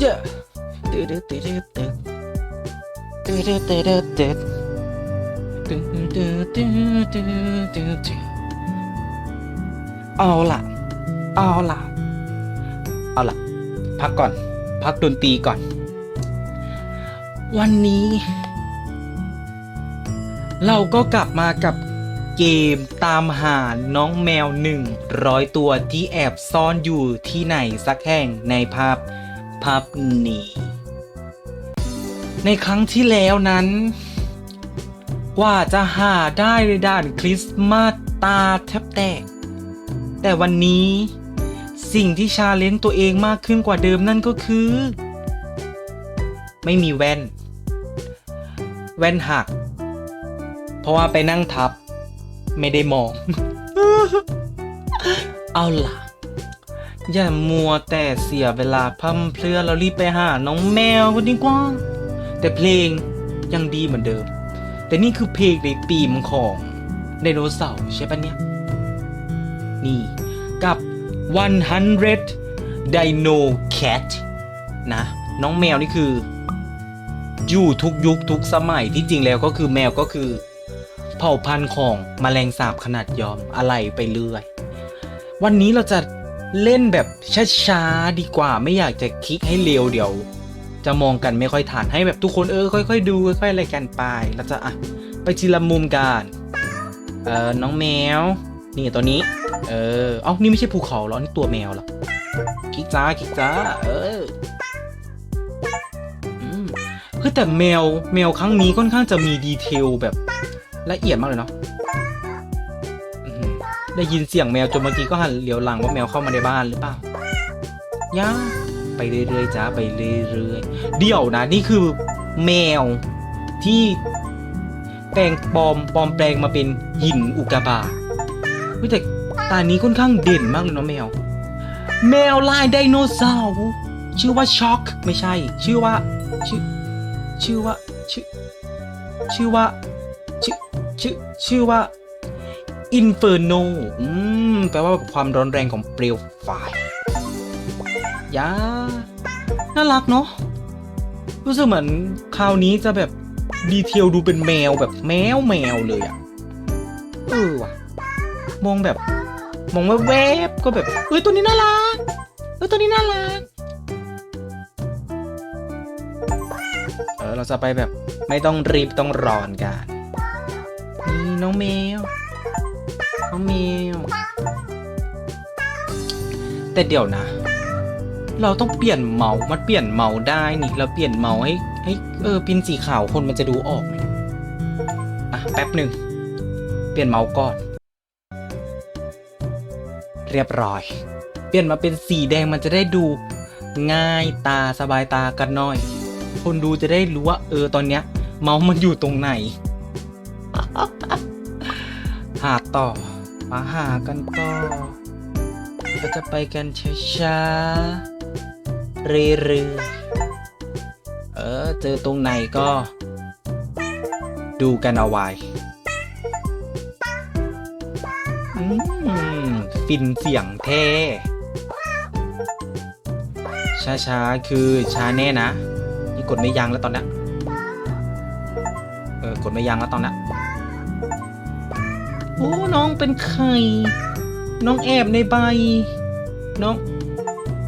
เจ้าตืดตืดตืดตืดตืดตืดตืดตืดตืดตืดตืดตืดเอาล่ะ เอาล่ะ เอาล่ะ พักก่อน พักดนตรีก่อน วันนี้ เราก็กลับมากับเกมตามหาน้องแมวหนึ่งร้อยตัวที่แอบซ่อนอยู่ที่ไหนสักแห่งในภาพภาพนี้ ในครั้งที่แล้วนั้น กว่าจะหาได้ในด่านคริสต์มาสตาแทบแตก แต่วันนี้สิ่งที่ชาเลนจ์ตัวเองมากขึ้นกว่าเดิมนั่นก็คือ ไม่มีแว่น แว่นหัก เพราะว่าไปนั่งทับ ไม่ได้มอง เอาล่ะ อย่ามัวแต่เสียเวลาพัมเพลือเรารีบไปหาน้องแมวกันดีกว่า แต่เพลงยังดีเหมือนเดิม แต่นี่คือเพลงในปีมของไดโนเสาร์ใช่ปะเนี่ย นี่กับ 100 Dino Cat นะ น้องแมวนี่คือ อยู่ทุกยุคทุกสมัยที่จริงแล้วก็คือแมวก็คือ เผ่าพันธุ์ของแมลงสาบขนาดยอมอะไรไปเรื่อย วันนี้เราจะ เล่นแบบช้าๆดีกว่าไม่อยากจะคลิกให้เร็วเดี๋ยว จะมองกันไม่ค่อยทันให้แบบทุกคนเออค่อย ๆ ดูค่อยๆอะไรกันไปเราจะอะไปทีละมุมกันเออน้องแมว นี่ตัวนี้ เออเอ้านี่ไม่ใช่ภูเขาหรอนี่ตัวแมวหรอคลิกจ้าคลิกจ้าเอออืมคือแต่แมวแมวครั้งนี้ค่อนข้างจะมีดีเทลแบบละเอียดมากเลยเนาะ ได้ยินเสียงแมวจนเมื่อกี้ก็หันเหลียวหลังว่าแมวเข้ามาในบ้านหรือเปล่าย่าไปเรื่อยๆจ้าไปเรื่อยๆเดี๋ยวนะนี่คือแมวที่แปลงปลอมปลอมแปลงมาเป็นหินอุกกาบาตแต่ตานี้ค่อนข้างเด่นมากเลยเนาะแมว แมวลายไดโนเสาร์ชื่อว่าช็อกไม่ใช่ ชื่อว่า ชื่อ ชื่อว่า ชื่อ ชื่อว่า ชื่อ ชื่อ ชื่อว่า Inferno อืม แปลว่าความร้อนแรงของเปลวไฟยาน่ารักเนาะ รู้สึกเหมือนคราวนี้จะแบบดีเทลดูเป็นแมวแบบแมวแมวเลยอะเออว่ะ มองแบบ มองแวบๆก็แบบ เอ้ยตัวนี้น่ารักเอ้ยตัวนี้น่ารัก เออเราจะไปแบบไม่ต้องรีบต้องรอนกันนี่น้องแมว น้องแมวแต่เดี๋ยวนะ เราต้องเปลี่ยนเมาส์มันเปลี่ยนเมาส์ได้นี่ เราเปลี่ยนเมาส์ให้ให้เออพินสีขาวคนมันจะดูออกไหมอะแป๊บหนึ่ง เปลี่ยนเมาส์ก่อน เรียบร้อย เปลี่ยนมาเป็นสีแดงมันจะได้ดูง่ายตาสบายตากันหน่อย คนดูจะได้รู้ว่าเออตอนเนี้ย เมาส์มันอยู่ตรงไหนหาต่อ มาหากันต่อก็จะไปกันช้าๆเรื่อยๆเออ เจอตรงไหนก็ ดูกันเอาไว้ฟินเสียงเท่ช้าๆ คือช้าแน่นะ นี่กดไม่ยั้งแล้วตอนนี้เออกดไม่ยั้งแล้วตอนนี้ โอ้น้องเป็นไข่น้องแอบในใบ น้อง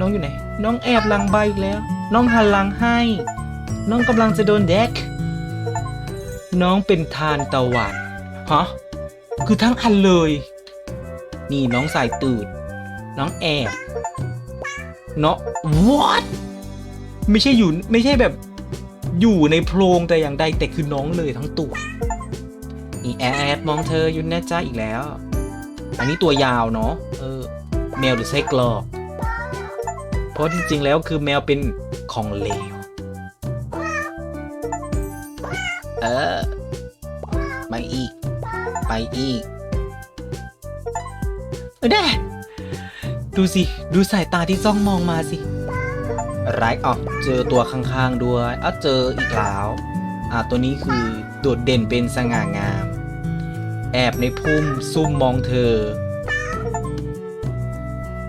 น้องอยู่ไหน น้องแอบหลังใบอีกแล้ว น้องหันหลังให้ น้องกำลังจะโดนแดก น้องเป็นทานตะวันฮะคือทั้งอันเลย นี่น้องสายตื่น น้องแอบเนาะ what ไม่ใช่อยู่ไม่ใช่แบบอยู่ในโพรงแต่อย่างใดแต่คือน้องเลยทั้งตัว นี่แอดมองเธออยู่นะจ้าอีกแล้ว อันนี้ตัวยาวเนาะเออแมวหรือไส้กรอก เพราะจริงๆแล้วคือแมวเป็นของเลว เออไปอีก ไปอีกเออแด้ดูสิ ดูสายตาที่จ้องมองมาสิไรอ๋อเจอตัวข้างๆด้วยอะเจออีกแล้ว อะตัวนี้คือโดดเด่นเป็นสง่างาม แอบในพุ่มซุ่มมองเธอ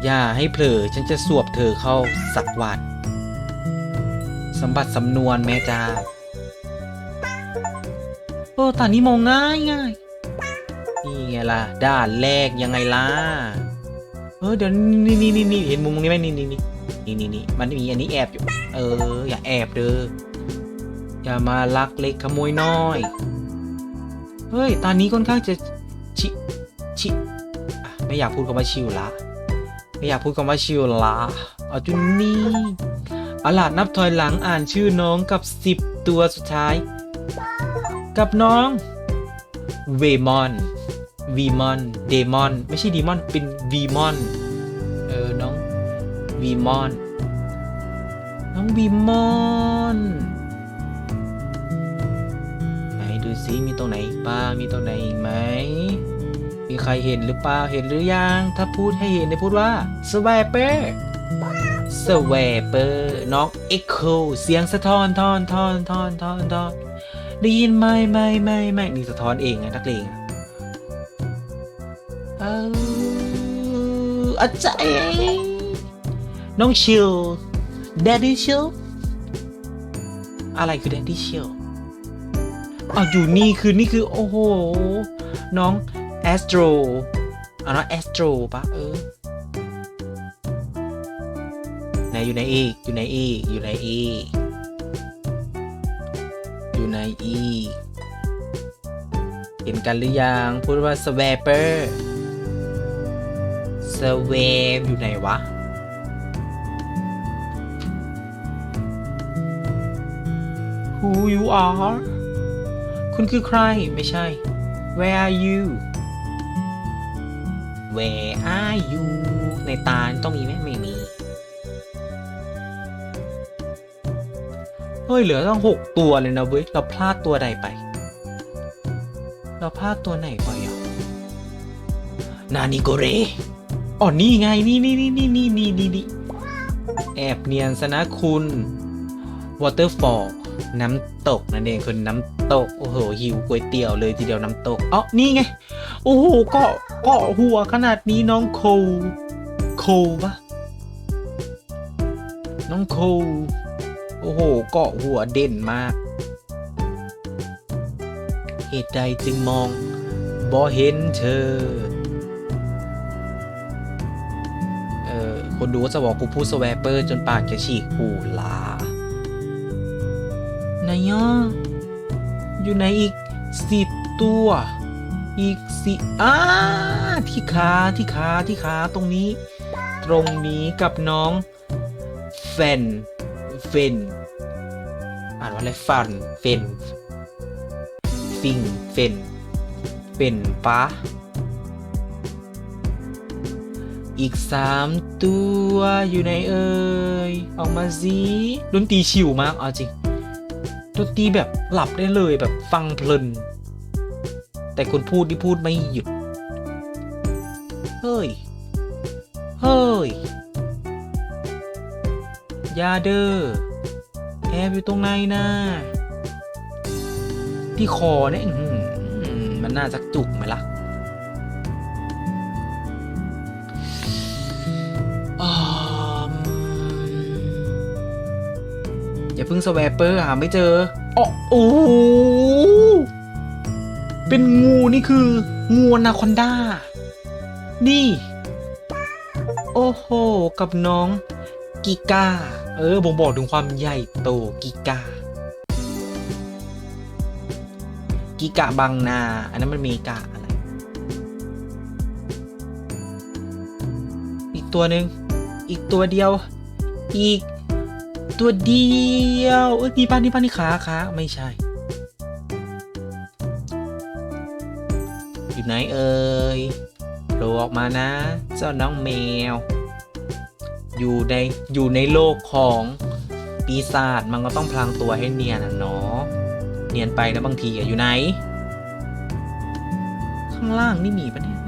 อย่าให้เผลอฉันจะสวบเธอเข้าสักวันสมบัติสำนวนแม่จ้าโอ้ตอนนี้มองง่ายง่ายนี่ไงล่ะ ด้านแรกยังไงล่ะ เออเดี๋ยวนี่นี่นี่นี่เห็นมุมนี้ไหมนี่นี่นี่นี่นี่นี่มันมีอันนี้แอบอยู่ เออ อย่าแอบเด้ออย่ามาลักเล็กขโมยน้อย เฮ้ย ตอนนี้ค่อนข้างจะชิชิไม่อยากพูดคำว่าชิวละ ไม่อยากพูดคำว่าชิวละเอาจุนนี่อาล่ะนับถอยหลังอ่านชื่อน้องกับสิบตัวสุดท้าย กับน้องเวมอนวีมอนเดมอนไม่ใช่ดีมอน เป็นวีมอน เออ น้องวีมอน น้องวีมอน ซิมีตรงไหนอีกบ้างมีตรงไหนอีกไหมมีใครเห็นหรือเปล่าเห็นหรือยัง ถ้าพูดให้เห็นได้พูดว่าสวเปอร์สวเปอร์น้องเอ็กโคเสียงสะท้อนทอนทอนทอนทอนทอนได้ยินไหมไม่ไม่ไม่นี่สะท้อนเองไงนักเลงอะเอออาจารย์น้องชิล Daddy Chill อะไรคือ Daddy เอ้าวอยู่นี่คือนี่คือ โอ้โห น้อง Astro อะน้อง Astro ปะเออไหนอยู่ไหนอีกอยู่ไหนอีกอยู่ไหนอีกอยู่ไหนอีกเห็นกันหรือยัง พูดว่า Swapper Swap อยู่ไหนวะ Who you are คุณคือใคร ไม่ใช่ Where are you Where are you ในตาต้องมีไหมไม่มี เฮ้ย เหลือตั้งหกตัวเลยนะเว้ย เราพลาดตัวใดไป เราพลาดตัวไหนไปอะนานิโกเรอ๋อนี่ไง นี่นี่นี่นี่นี่นี่นี่นี่แอบเนียนซะนะคุณ Waterfall น้ำตกนั่นเองคือน้ำ ตก โอ้โหหิวก๋วยเตี๋ยวเลยทีเดียวน้ำตกอ๋อนี่ไง โอ้โหเกาะเกาะหัวขนาดนี้น้องโค โคปะน้องโค โอ้โหเกาะหัวเด่นมาก เหตุใดจึงมองบ่เห็นเธอ เออคนดูก็จะบอกกูพูดสแวปเปอร์จนปากจะฉีกหูลาไหนอ่ อยู่ไหนอีกสิบตัว อีกสิอ้าที่ขาที่ขาที่ขาตรงนี้ ตรงนี้กับน้องเฟนเฟนอ่านว่าอะไรฟันเฟนฟิงเฟนเฟนปะอีกสามตัวอยู่ในเอ่ยออกมาสิดนตรีชิวมากเอาจริง ดนตรีแบบหลับได้เลยแบบฟังเพลิน แต่คนพูดที่พูดไม่หยุด เฮ้ย เฮ้ย ยาเดอร์แอบอยู่ตรงไหนนะที่คอเนี่ยมันน่าจะจุกไหมล่ะอืมอย่าเพิ่งสแวปเปอร์หาไม่เจอ อ๋อโอ้เป็นงูนี่คือ งูนาคอนดานี่ โอ้โห กับน้อง กิกาเออบ่งบอกถึงความใหญ่โตกิกากิกะบางนา อันนั้นมันเมกาอะไร อีกตัวหนึ่ง อีกตัวเดียว อีก ตัวเดียวเอ้ยนี่ป้านี่ป้านี่ขาขาไม่ใช่อยู่ไหนเอ่ยโผล่ออกมานะ เจ้าน้องแมว อยู่ในอยู่ในโลกของปีศาจมันก็ต้องพลางตัวให้เนียนอะเนาะเนียนไปนะบางทีอะอยู่ไหน ข้างล่างนี่มีปะเนี่ย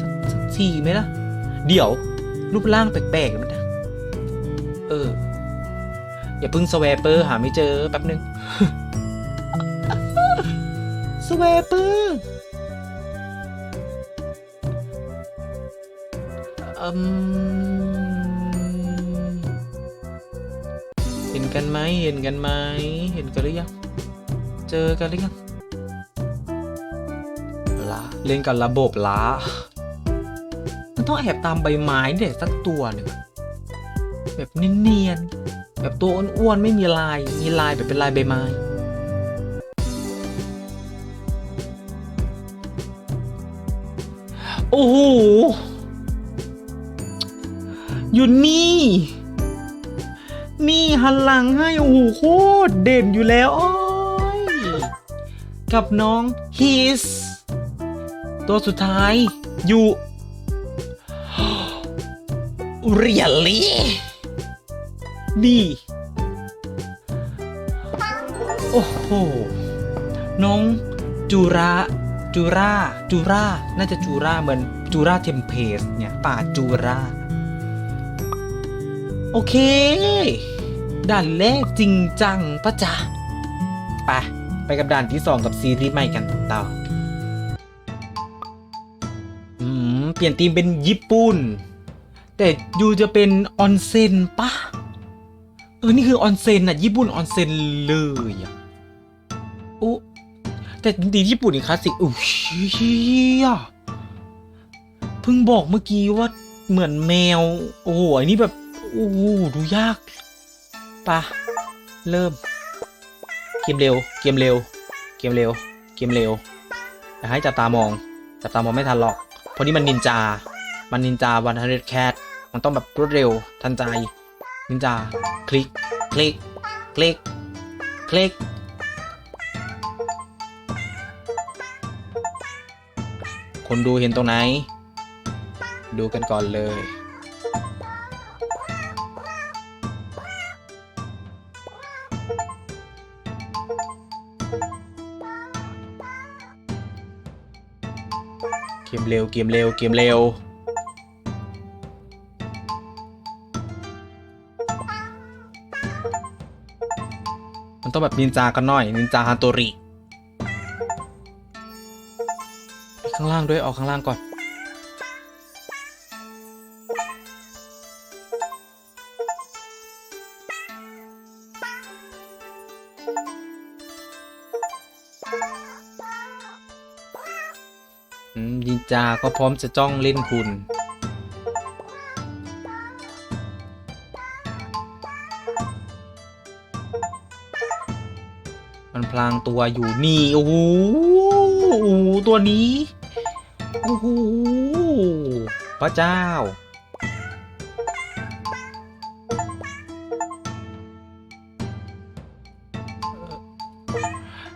สักสักทีไหมล่ะ เดี๋ยวรูปร่างแปลกๆ อย่าเพิ่งสแวปเปอร์หาไม่เจอแป๊บนึงสแวปเปอร์อืมเห็นกันไหมเห็นกันไหมเห็นกันหรือยังเจอกันหรือยังละเล่นกับระบบละมันต้องแอบตามใบไม้เด็ดสักตัวหนึ่งแบบเนียนๆ แบบตัวอ้วนๆไม่มีลาย มีลายแบบเป็นลายใบไม้ โอ้โห อยู่นี่ นี่หันหลังให้ โอ้โหโคตรเด่นอยู่แล้วอ้ยกับน้องฮิสตัวสุดท้าย อยู่เรีโอ้โห น้องจูระจูราจูราน่าจะจูราเหมือนจูราเทมเพสเนี่ยป่าจูราโอเค ด่านแรกจริงจังปะจ๊ะไปไปกับด่านที่สองกับซีรีส์ใหม่กันต่ออืมเปลี่ยนธีมเป็นญี่ปุ่น แต่ยูจะเป็นออนเซ็นปะ เออ นี่คือออนเซ็นอะญี่ปุ่นออนเซ็นเลยอะโอ้แต่จริงๆญี่ปุ่นนี่คลาสสิกอู้เชี่ยเพิ่งบอกเมื่อกี้ว่าเหมือนแมว โอ้โหอันนี้แบบ โอ้โหดูยากปะเริ่ม เกมเร็ว เกมเร็ว เกมเร็ว เกมเร็วอย่าให้จับตามอง จับตามองไม่ทันหรอก เพราะนี่มันนินจา มันนินจาวันฮันเดแคทมันต้องแบบรวดเร็วทันใจ นินจา คลิก คลิก คลิก คลิก คนดูเห็นตรงไหน ดูกันก่อนเลย เกมเร็ว เกมเร็ว เกมเร็ว มันต้องแบบนินจากันหน่อย นินจาฮันโตริข้างล่างด้วยออกข้างล่างก่อนอืมยินจาก็พร้อมจะจ้องเล่นคุณ พลางตัวอยู่นี่โอ้โหตัวนี้โอ้โหพระเจ้า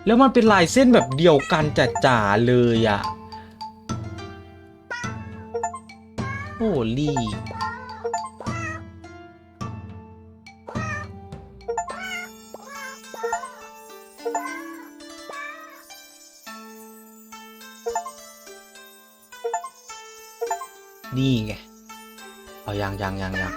แล้วมันเป็นลายเส้นแบบเดียวกันจ๋าๆเลยอะโอ้ลี่ ยังยังยังยัง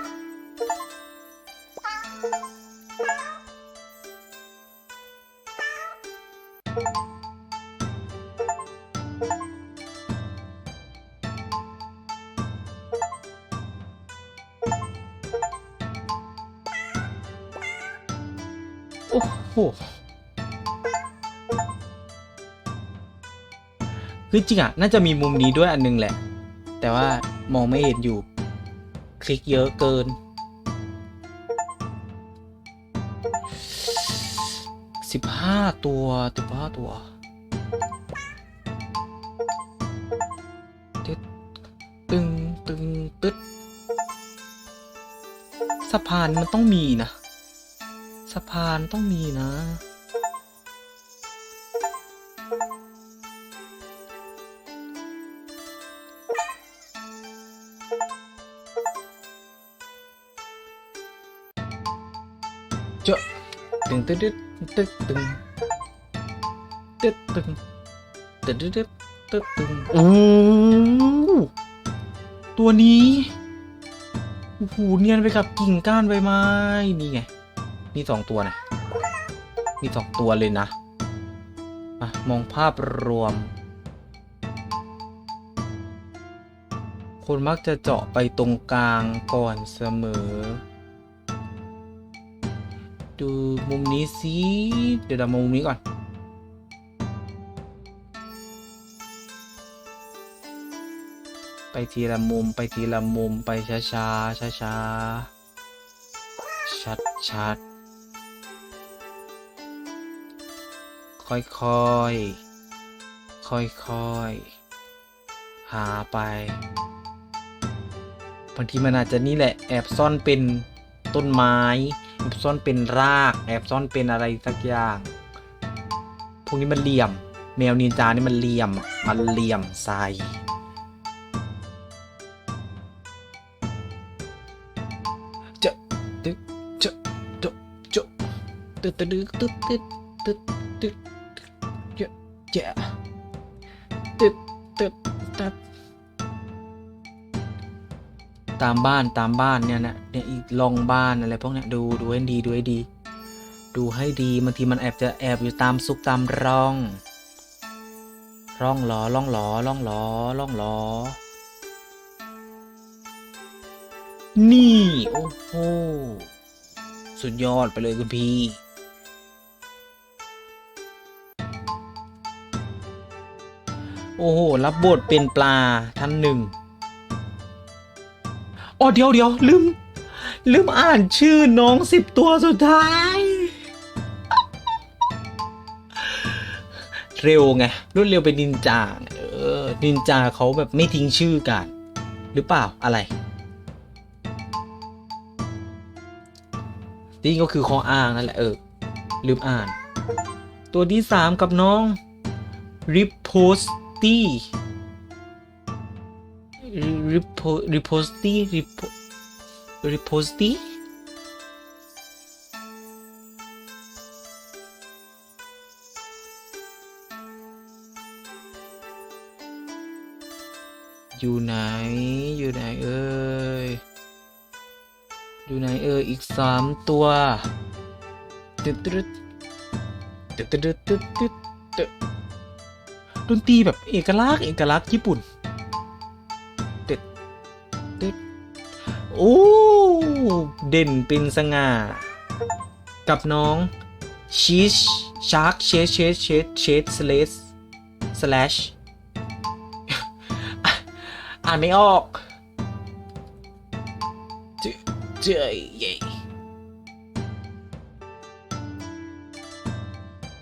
โอ้โหคือจริงอะ น่าจะมีมุมนี้ด้วยอันนึงแหละ แต่ว่ามองไม่เห็นอยู่ คลิกเยอะเกิน สิบห้าตัวสิบห้าตัวตึ๊ดตึงตึงตึ๊ดสะพานมันต้องมีนะ สะพานต้องมีนะ จาะตึงตึ๊ดตึ๊ดตึ๊ดตึงตึ๊ดตึงตึ๊ดตึ๊ดตึ๊ดตึ๊ดตึงโอ้ตัวนี้โอ้โหเนียนไปกับกิ่งก้านใบไม้นี่ไงมีสองตัวนะมีสองตัวเลยนะมามองภาพรวม คนมักจะเจาะไปตรงกลางก่อนเสมอ ดูมุมนี้สิ เดี๋ยวเรามามุมนี้ก่อน ไปทีละมุมไปทีละมุมไปช้าช้าช้าช้าๆชัดชัดค่อยค่อยค่อยค่อยๆหาไปบางทีมันอาจจะนี่แหละแอบซ่อนเป็นต้นไม้ บซ่อนเป็นรากแอบซ่อนเป็นอะไรสักอย่าง พวกนี้มันเหลี่ยม แมวนินจานี่มันเหลี่ยม มันเหลี่ยมใส่จะตึ๊ดจะจะจะตึ๊ดตึ๊ดตึ๊ดตึ๊ดตึ๊ดตึ๊ดตึ๊ดจะ ตามบ้านตามบ้านเนี่ยนะเนี่ยอีกลองบ้านอะไรพวกเนี้ยดูดูให้ดีดูให้ดี ดูให้ดีบางทีมันแอบจะแอบอยู่ตามซุกตามร่อง ร่องหลอร่องหลอร่องหลอร่องหลอนี่โอ้โหสุดยอดไปเลยคุณพี่โอ้โห รับบทเป็นปลาท่านหนึ่ง อ๋อเดี๋ยวเดี๋ยวลืม ลืมอ่านชื่อน้องสิบตัวสุดท้าย เร็วไงรวดเร็วเป็นนินจางเออนินจาเขาแบบไม่ทิ้งชื่อกัน หรือเปล่าอะไรนี่ก็คือขออ้างนั่นแหละเออ ลืมอ่าน ตัวที่สามกับน้องริปโพสตี้ reposty reposty อยู่ไหน อยู่ไหนเอ้ย อยู่ไหนเอ้ย อีกสามตัวตึ๊ดตึ๊ดตึ๊ดตึ๊ดตึ๊ดตึ๊ดดนตรีแบบเอกลักษณ์เอกลักษณ์ญี่ปุ่น โอ้เด่นเป็นสง่า กับน้องชีชชาร์กเชสเชสเชสเชสสเลสสแลชอ่านไม่ออกเจเจเย่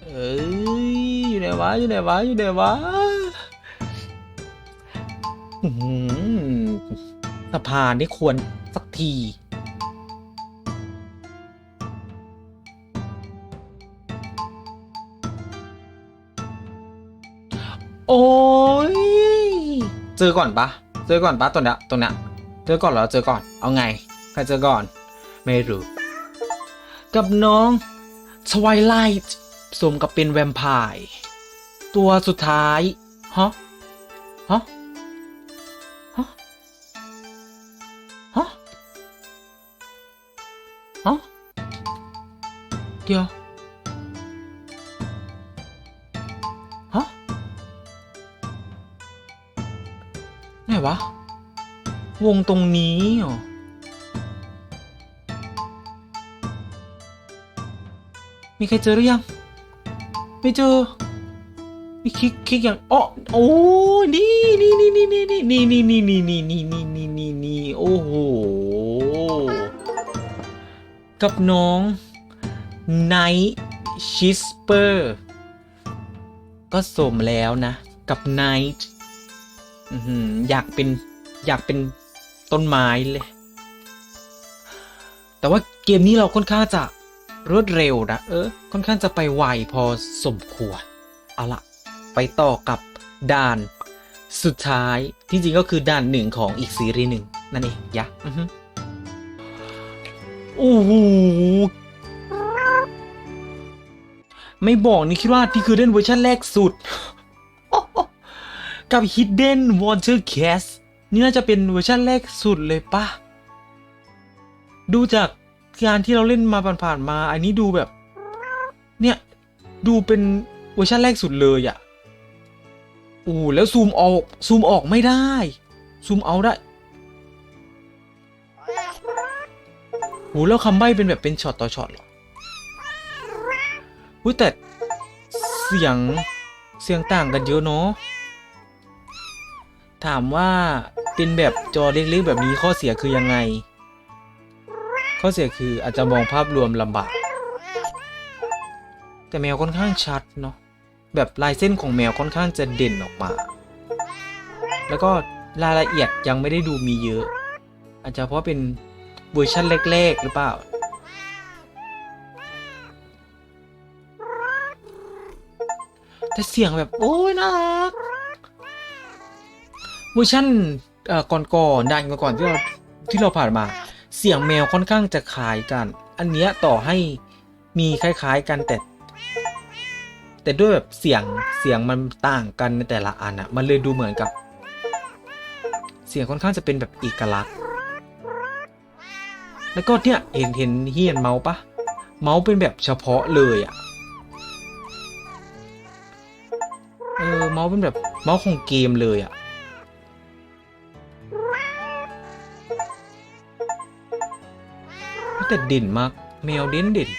เอ้ยอยู่ไหนวะอยู่ไหนวะอยู่ไหนวะสะพานนี่ควร สักทีโอ้ย เจอก่อนปะ เจอก่อนปะตัวเนี้ยตัวเนี้ยเจอก่อนเหรอ เจอก่อน เอาไง ใครเจอก่อน ไม่รู้ กับน้องทวายไลท์สมกับเป็นแวมไพร์ ตัวสุดท้าย ฮะ ฮะ เดียวฮะไหนวะ วงตรงนี้เหรอมีใครเจอหรือยัง ไม่เจอ มีคลิกคลิกอย่างอ๋อโอ้นี่นี่นี่นี่นี่นี่นี่นี่นี่นี่นี่นี่นี่นี่นี่โอ้โห กับน้อง ไนท์ชิสเปอร์ก็สมแล้วนะ กับไนท์อยากเป็นอยากเป็นต้นไม้เลย แต่ว่าเกมนี้เราค่อนข้างจะรวดเร็วนะ เออ ค่อนข้างจะไปไวพอสมควร เอาละไปต่อกับด่านสุดท้ายที่จริงก็คือด่านหนึ่งของอีกซีรีส์หนึ่งนั่นเองยะ อือโอ้โห ไม่บอกนี่คิดว่านี่คือเล่นเวอร์ชันแรกสุด กับ Hidden Water Cast นี่น่าจะเป็นเวอร์ชันแรกสุดเลยปะดูจากการที่เราเล่นมาผ่านๆมา อันนี้ดูแบบ เนี่ยดูเป็นเวอร์ชันแรกสุดเลยอะ่ะโอ้แล้วซูมออกซูมออกไม่ได้ ซูมเอาได้โอ้แล้วคำใบ้เป็นแบบเป็นช็อตต่อช็อตหรอ อุ้ยแต่เสียงเสียงต่างกันเยอะเนาะถามว่าเป็นแบบจอเล็กๆแบบนี้ข้อเสียคือยังไง ข้อเสียคืออาจจะมองภาพรวมลำบาก แต่แมวค่อนข้างชัดเนาะแบบลายเส้นของแมวค่อนข้างจะเด่นออกมา แล้วก็รายละเอียดยังไม่ได้ดูมีเยอะ อาจจะเพราะเป็นเวอร์ชันแรกๆหรือเปล่า แต่เสียงแบบโอ้ยน่ารักเวอร์ชันเอ่อก่อนๆด่านก่อนๆที่เราที่เราผ่านมา เสียงแมวค่อนข้างจะคล้ายกัน อันเนี้ยต่อให้มีคล้ายๆกันแต่ แต่ด้วยแบบเสียงเสียงมันต่างกันในแต่ละอันอะมันเลยดูเหมือนกับ เสียงค่อนข้างจะเป็นแบบเอกลักษณ์ แล้วก็เนี่ยเห็นเห็นเฮียนเมาส์ปะเมาส์เป็นแบบเฉพาะเลยอะ เออเมาส์เป็นแบบเมาส์ของเกมเลยอะแต่เด่นมากแมวเด่นเด่น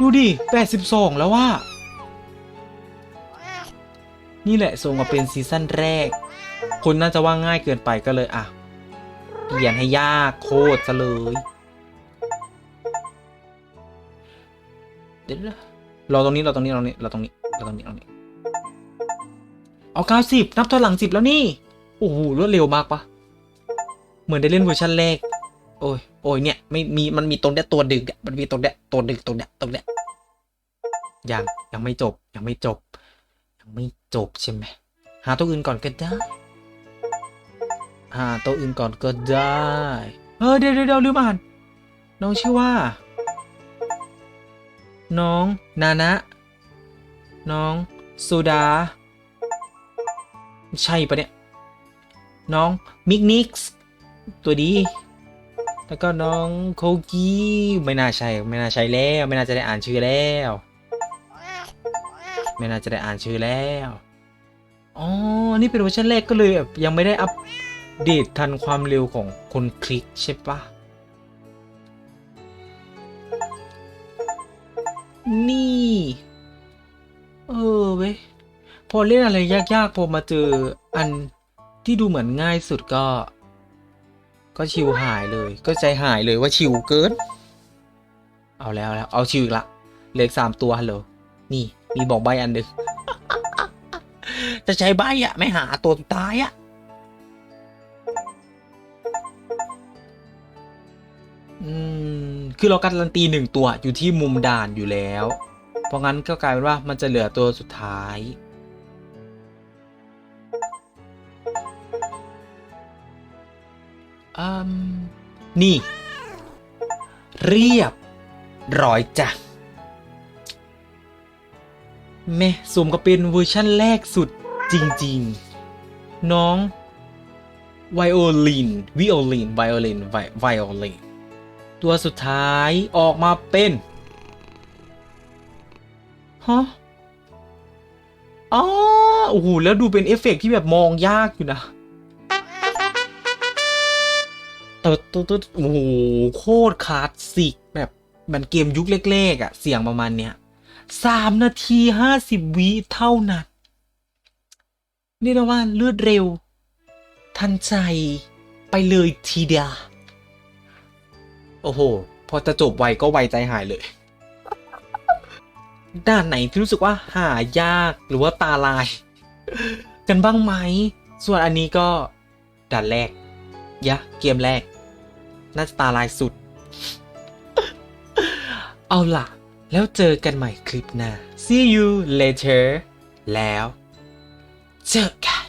ดูดิ 82 แล้วว่า นี่แหละส่งมาเป็นซีซั่นแรก คนน่าจะว่าง่ายเกินไปก็เลยอะ เปลี่ยนให้ยากโคตรซะเลย เดี๋ยวนะรอตรงนี้ รอตรงนี้ รอตรงนี้ รอตรงนี้ ตรงนี้รอตรงนี้เอา90นับถอยหลัง10แล้วนี่ โอ้โหรวดเร็วมากปะเหมือนได้เล่นเวอร์ชันแรก โอ้ยโอ้ยเนี่ยไม่มีมันมีตรงเนี้ยตัวดึกมันมีตรงเนี้ยตัวดึกตรงเนี้ยตรงเนี้ยยังยังไม่จบยังไม่จบ ยังไม่จบใช่ไหมหาตัวอื่นก่อนก็ได้หาตัวอื่นก่อนก็ได้เออเดี๋ยวเดี๋ยวเดี๋ยวลืมอ่านน้องชื่อว่า น้อง นานะ น้องสุดา ใช่ปะเนี่ย น้องมิกนิกส์ตัวดี แล้วก็น้องโคกี้ไม่น่าใช่ ไม่น่าใช่แล้ว ไม่น่าจะได้อ่านชื่อแล้ว ไม่น่าจะได้อ่านชื่อแล้ว อ๋อ นี่เป็นเวอร์ชันแรกก็เลยแบบยังไม่ได้อัปเดตทันความเร็วของคนคลิกใช่ปะนี่ เออเว้ยพอเล่นอะไรยากๆพอมาเจออันที่ดูเหมือนง่ายสุดก็ ก็ชิวหายเลย ก็ใจหายเลยว่าชิวเกิน เอาแล้วเอาแล้ว เอาชิวอีกละเหลือสามตัวฮัลโหลนี่ มีบอกใบอันหนึ่งจะใช้ใบอะไม่หาตัวสุดท้ายอะอืม คือเราการันตีหนึ่งตัวอยู่ที่มุมด่านอยู่แล้ว เพราะงั้นก็กลายเป็นว่ามันจะเหลือตัวสุดท้ายอืมนี่ เรียบ ร้อยจ้ะแม่สมกับเป็นเวอร์ชั่นแรกสุดจริง ๆ น้องไวโอลินวิโอลินไวโอลินไวไวโอลินตัวสุดท้ายออกมาเป็น ฮะอ๋อโอ้โหแล้วดูเป็นเอฟเฟกต์ที่แบบมองยากอยู่นะเติร์ดติร์ดตดโอ้โหโคตรคลาสสิกแบบมันเกมยุคแรกๆอะ่ะเสียงประมาณเนี้ยสามนาทีห้าสิบวิเท่านั้นเรียกได้ว่าเลือดเร็ว ทันใจไปเลยทีเดียวโอ้โห พอจะจบไวก็ไวใจหายเลย ด้านไหนที่รู้สึกว่าหายากหรือว่าตาลาย กันบ้างไหม ส่วนอันนี้ก็ด่านแรก ยะ เกมแรก น่าจะตาลายสุด เอาล่ะ แล้วเจอกันใหม่คลิปหน้า see you later แล้ว เจอกัน